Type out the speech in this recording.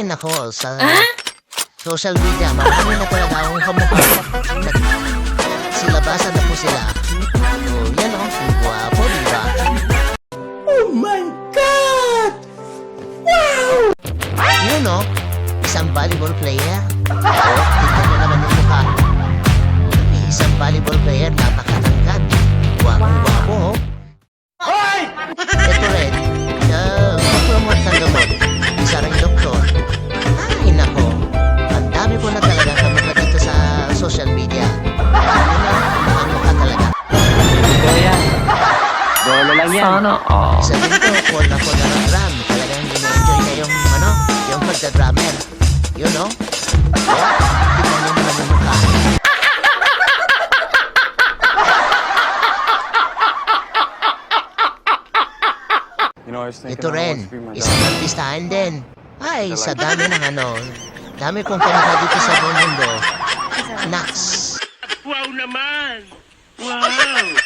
Ay, nako, sa social media, marami na talaga akong kamukha. Nag- Silabasan na po sila. Oh, yan o, ang gwapo, di ba? Oh my God! Yun o, isang volleyball player. Oh, tignan mo naman yung mukha. Isang volleyball player, napakatangkad. Gwapong-gwapo, oh. Ito yan. Sana all. Isa din to, call na call na ng drum. Talagang ina-enjoy na yung, ano, yung tignan naman yung mukha. You know, I was thinking Ito rin, isang artistahan din. Ay, sa dami ng ano, dami kong kamukha dito sa buong mundo. Nax. Wow naman! Wow!